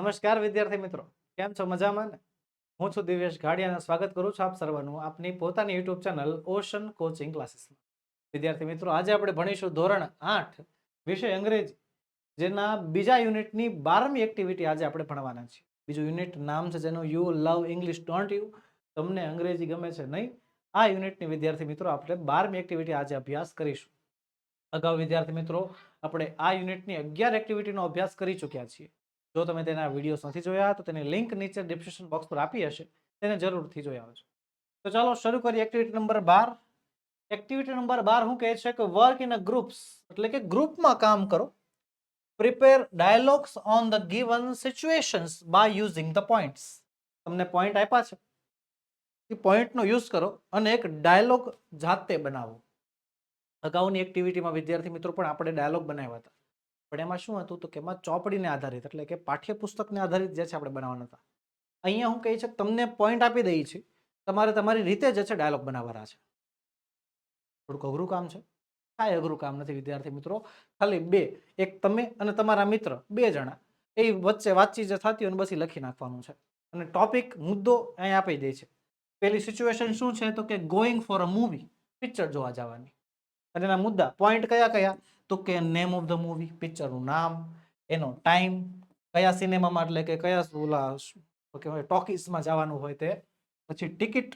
નમસ્કાર વિદ્યાર્થી મિત્રો. કેમ છો મજામાં ને? હું છું દિવેશ ઘાડિયાને સ્વાગત કરું છું આપ સર્વનું આપની પોતાની યુટ્યુબ ચેનલ ઓશન કોચિંગ ક્લાસીસમાં વિદ્યાર્થી મિત્રો, આજે આપણે ભણીશું ધોરણ આઠ, વિષય અંગ્રેજી, જેના બીજા યુનિટની બારમી એક્ટિવિટી આજે આપણે ભણવાના છીએ. બીજું યુનિટ નામ છે જેનું you love English don't you તમને અંગ્રેજી ગમે છે નહીં? આ યુનિટની વિદ્યાર્થી મિત્રો, આપણે બારમી એક્ટિવિટી આજે અભ્યાસ કરીશું. અગાઉ વિદ્યાર્થી મિત્રો, આપણે આ યુનિટની અગિયાર એક્ટિવિટીનો અભ્યાસ કરી ચૂક્યા છીએ. જો તમે તેના વિડીયોઝ નથી જોયા, તો તેની લિંક નીચે ડિસ્ક્રિપ્શન બોક્સ પર આપી હશે. તેને જરૂરથી જોઈ આવજો. તો ચાલો શરૂ કરીએ એક્ટિવિટી નંબર બાર. એક્ટિવિટી નંબર બાર શું કહે છે કે વર્ક ઇન અ ગ્રુપ્સ એટલે કે ગ્રુપમાં કામ કરો. Prepare dialogues on the given situations by using the points તમને પોઈન્ટ આપ્યા છે. એ પોઈન્ટનો યુઝ કરો અને એક ડાયલોગ જાતે બનાવો. અગાઉની એક્ટિવિટીમાં વિદ્યાર્થી મિત્રો પણ આપણે ડાયલોગ બનાવ્યા હતા. પણ એમાં શું હતું તો કે એમાં ચોપડીને આધારિત, એટલે કે પાઠ્યપુસ્તકને આધારિત જે છે આપણે બનાવવાના હતા. અહીંયા હું કહી છે તમને પોઈન્ટ આપી દઈ છે, તમારે તમારી રીતે જે છે ડાયલોગ બનાવવાના છે. થોડુંક અઘરું કામ છે? કાંઈ અઘરું કામ નથી, વિદ્યાર્થી મિત્રો. ખાલી બે, એક તમે અને તમારા મિત્ર, બે જણા, એ વચ્ચે વાતચીત જે થતી હોય બસ ઈ લખી નાખવાનું છે. અને ટોપિક મુદ્દો અહીંયા આપી દે છે. પેલી સિચ્યુએશન શું છે તો કે going for a movie picture જોવા જવાની. અને એના મુદ્દા પોઈન્ટ કયા કયા? તો કે નેમ ઓફ ધ મૂવી પિક્ચરનું નામ, એનો ટાઈમ કયા સિનેમામાં એટલે કે કયા ઓલા કહેવાય ટોકીસમાં જવાનું હોય તે, પછી ટિકિટ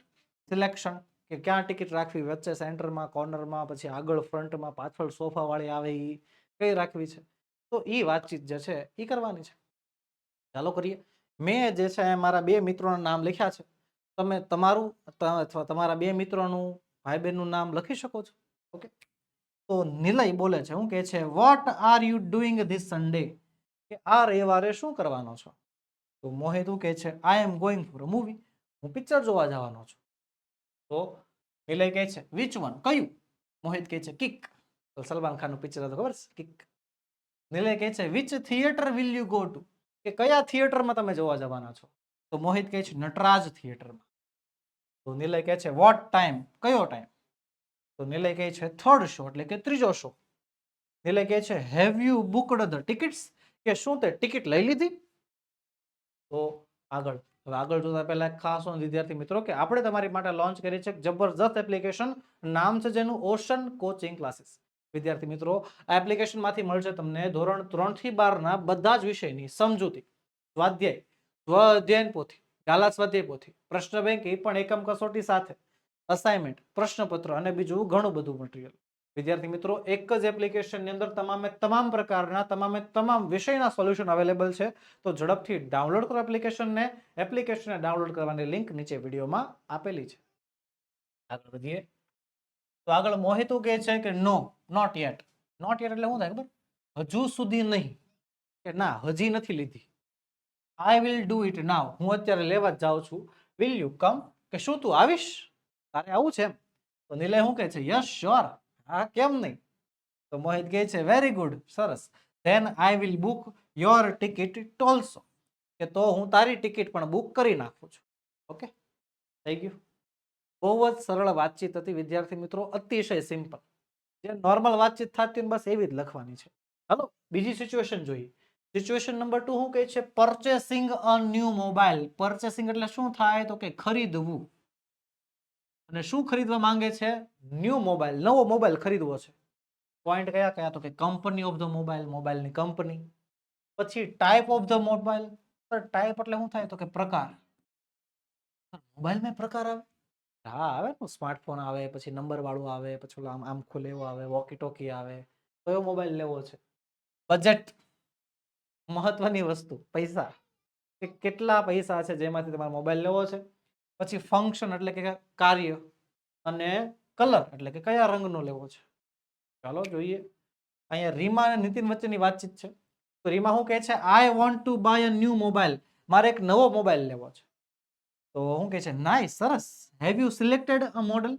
સિલેક્શન કે ક્યાં ટિકિટ રાખવી, વચ્ચે સેન્ટરમાં કોર્નરમાં પછી આગળ ફ્રન્ટમાં પાછળ સોફાવાળી આવે એ કઈ રાખવી છે? તો એ વાતચીત જે છે એ કરવાની છે. ચાલો કરીએ. મેં જે છે, મારા બે મિત્રોના નામ લખ્યા છે. તમે તમારું અથવા તમારા બે મિત્રોનું ભાઈ બહેનનું નામ લખી શકો છો? ઓકે તો નિલય બોલે છે, હું કહે છે what are you doing this Sunday કે આ રવિવારે શું કરવાનો છો? તો મોહિત કહે છે I am going for movie હું પિક્ચર જોવા જવાનો છું. તો નિલય કહે છે વિચ વન કયું? મોહિત કહે છે કિક તો સલમાન ખાનનું પિક્ચર હતું, ખબર છે? કિક નિલય કહે છે which theatre will you go to કે કયા થિયેટરમાં તમે જોવા જવાના છો? તો મોહિત કહે છે, નટરાજ થિયેટરમાં તો નિલય કહે છે વોટ ટાઈમ કયો ટાઈમ તો નિલય કહે છે થર્ડ શો એટલે કે ત્રીજો શો નિલય કહે છે have you booked the tickets કે શું તે ટિકિટ લઈ લીધી? તો આગળ, હવે આગળ જોતા પહેલા ખાસ વિદ્યાર્થી મિત્રો કે આપણે તમારી માટે લોન્ચ કરી છે જબરજસ્ત એપ્લિકેશન નામ છે જેનું ઓશન કોચિંગ ક્લાસીસ વિદ્યાર્થી મિત્રો, આ એપ્લિકેશનમાંથી મળશે તમને ધોરણ ત્રણથી બારના બધા જ વિષયની સમજૂતી. સ્વાધ્યાય સ્વ અધ્યયન પોથી, ગાલા સ્વાધ્યાય પોથી, પ્રશ્ન બેંક એ પણ એકમ કસોટી સાથે. અસાઇનમેન્ટ પ્રશ્નપત્ર અને બીજું ઘણું બધું મટીરિયલ વિદ્યાર્થી મિત્રો, એક જ એપ્લિકેશનની અંદર તમામે તમામ પ્રકારના, તમામે તમામ વિષયના સોલ્યુશન અવેલેબલ છે. તો ઝડપથી ડાઉનલોડ કરો એપ્લિકેશનને એપ્લિકેશનને ડાઉનલોડ કરવાની લિંક નીચે વિડીયોમાં આપેલી છે. આગળ વધીએ. તો આગળ મોહિતું કહે છે કે no not yet not yet એટલે શું થાય ખબર? હજુ સુધી નહીં. કે ના, હજી નથી લીધી. I will do it now હું અત્યારે લેવા જ જાઉં છું. વિલ યુ કમ કે, શું તું આવીશ? તારે આવું છે તો નિલય શું કહે છે? યસ શ્યોર હા, કેમ નહીં? તો મોહિત કહે છે વેરી ગુડ સરસ. Then I will book your ticket also કે તો હું તારી ટિકિટ પણ બુક કરી નાખું છું. ઓકે થઈ ગયું બહુ જ સરળ વાતચીત હતી, વિદ્યાર્થી મિત્રો. અતિશય સિમ્પલ જે નોર્મલ વાતચીત થતી બસ એવી જ લખવાની છે. હાલો, બીજી સિચ્યુએશન જોઈએ. સિચ્યુએશન નંબર ટુ શું કહે છે? Purchasing a new mobile purchasing એટલે શું થાય? તો કે ખરીદવું. અને શું ખરીદવા માંગે છે? ન્યૂ મોબાઈલ, નવો મોબાઈલ ખરીદવો છે. પોઈન્ટ કયા? કયા તો કે કંપની ઓફ ધ મોબાઈલ મોબાઈલની કંપની પછી type of the mobile type એટલે શું થાય? તો કે પ્રકાર. મોબાઈલમાં પ્રકાર આવે? હા, આવે ને. સ્માર્ટફોન આવે, પછી નંબર આવે, પછી આમ આમ ખુલે એવો આવે વોકી ટોકી આવે. કયો મોબાઈલ લેવો છે? બજેટ મહત્વની વસ્તુ. પૈસા. કે કેટલા પૈસા છે જેમાંથી તમારે મોબાઈલ લેવો છે? પછી ફંક્શન એટલે કે કાર્ય અને કલર એટલે કે કયા રંગનો લેવો છે. ચાલો જોઈએ. અહીંયા રીમા અને નીતિન વચ્ચેની વાતચીત છે. તો રીમા શું કહે છે? I want to buy a new mobile મારે એક નવો મોબાઈલ લેવો છે. તો શું કહે છે? નાય સરસ. Have you selected a model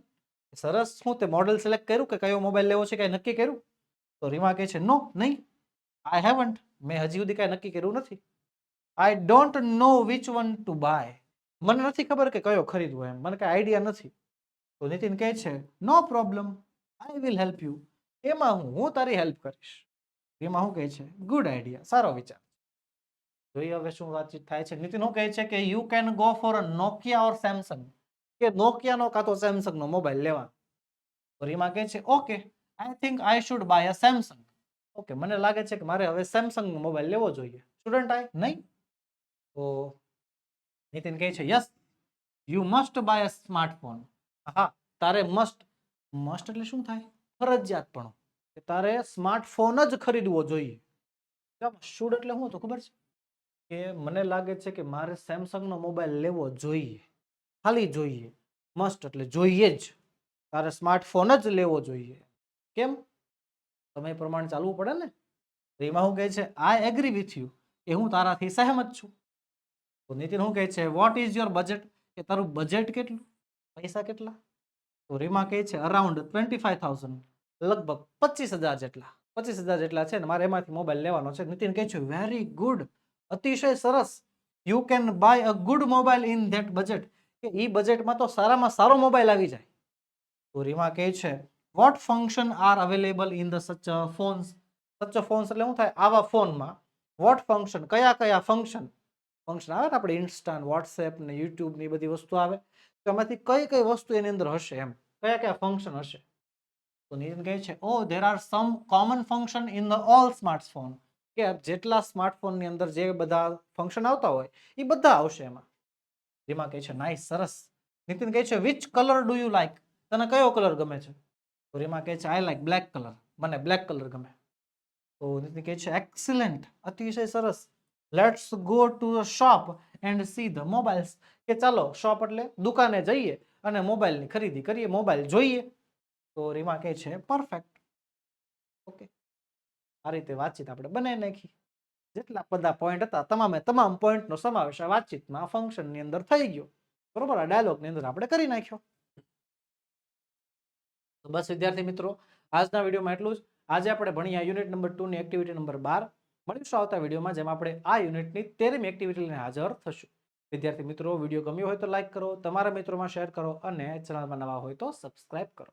સરસ. શું તે મોડલ સિલેક્ટ કર્યું કે કયો મોબાઈલ લેવો છે? કઈ નક્કી કર્યું? તો રીમા કહે છે નો નહીં. આઈ હેવન્ટ મેં હજી સુધી કાંઈ નક્કી કર્યું નથી. I don't know which one to buy મને નથી ખબર કે કયો ખરીદવો એમ. મને કાંઈ આઈડિયા નથી. તો નીતિન કહે છે no problem I will help you એમાં હું હું તારી હેલ્પ કરીશ. એમાં હું કહે છે ગુડ આઈડિયા સારો વિચાર. જોઈએ હવે શું વાતચીત થાય છે? નીતિન શું કહે છે કે you can go for a Nokia or Samsung કે નોકિયાનો કાં તો સેમસંગનો મોબાઈલ લેવા તો રીમા કહે છે okay I think I should buy a Samsung okay મને લાગે છે કે મારે હવે સેમસંગનો મોબાઈલ લેવો જોઈએ. સ્ટુડન્ટ આઈ નહીં. તો નીતિન કહે છે yes you must buy a smartphone હા તારે મસ્ટ મસ્ટ એટલે શું થાય? ફરજિયાતપણું કે તારે સ્માર્ટફોન જ ખરીદવો જોઈએ. શુડ એટલે શું તો ખબર છે? કે મને લાગે છે કે મારે સેમસંગનો મોબાઈલ લેવો જોઈએ, ખાલી જોઈએ મસ્ટ એટલે જોઈએ જ. તારે સ્માર્ટફોન જ લેવો જોઈએ. કેમ? સમય પ્રમાણે ચાલવું પડે ને? રીમા શું કહે છે આઈ એગ્રી વિથ યુ એ હું તારાથી સહેમત છું. તો નીતિન શું કહે છે? વોટ ઇઝ યોર બજેટ કે તારું બજેટ કેટલું? પૈસા કેટલા? તો રીમા કહે છે અરાઉન્ડ ટ્વેન્ટી ફાઈવ થાઉઝન્ડ લગભગ પચીસ હજાર જેટલા. પચીસ હજાર જેટલા છે ને, મારે એમાંથી મોબાઈલ લેવાનો છે. નીતિન કહે છે વેરી ગુડ અતિશય સરસ. You can buy a good mobile in that budget કે એ બજેટમાં તો સારામાં સારો મોબાઈલ આવી જાય. તો રીમા કહે છે what function are available in the such phones such phones એટલે શું થાય? આવા ફોનમાં વોટ ફંક્શન કયા કયા ફંક્શન ફંક્શન આવે ને આપણે ઇન્સ્ટા વોટ્સએપ ને યુટ્યુબ ને એ બધી વસ્તુ આવે, તો એમાંથી કઈ કઈ વસ્તુ એની અંદર હશે એમ? કયા કયા ફંક્શન હશે? તો નીતિન કહે છે ઓ there are some common function in the all smartphone કે જેટલા સ્માર્ટફોનની અંદર જે બધા ફંક્શન આવતા હોય, એ બધા આવશે એમાં. જેમાં કહે છે નાઈસ સરસ. નીતિન કહે છે which colour do you like તને કયો કલર ગમે છે? તો રીમા કહે છે આઈ લાઈક બ્લેક કલર મને બ્લેક કલર ગમે. તો નીતિન કહે છે એક્સિલન્ટ અતિશય સરસ. Let's go to shop and see the mobiles કે ચાલો શોપ એટલે દુકાને જઈએ અને મોબાઈલની ખરીદી કરીએ, મોબાઈલ જોઈએ. તો રીમા કહે છે પરફેક્ટ ઓકે આ રીતે વાતચીત આપણે બનાવી નાખી. જેટલા બધા પોઈન્ટ હતા, તમામે તમામ પોઈન્ટનો સમાવેશ આ વાતચીતમાં ફંક્શનની અંદર થઈ ગયો. બરોબર? આ ડાયલોગની અંદર આપણે કરી નાખ્યો. તો બસ વિદ્યાર્થી મિત્રો, આજના વિડીયોમાં એટલું જ. આજે આપણે ભણ્યા યુનિટ નંબર ટુ ની એક્ટિવિટી નંબર બાર. મળીશું આવતા વિડીયોમાં, જેમાં આપણે આ યુનિટની તેરમી એક્ટિવિટી લઈને હાજર થશું. વિદ્યાર્થી મિત્રો, વીડિયો ગમ્યો હોય તો લાઇક કરો, તમારા મિત્રોમાં શેર કરો અને ચેનલમાં નવા હોય તો સબસ્ક્રાઇબ કરો.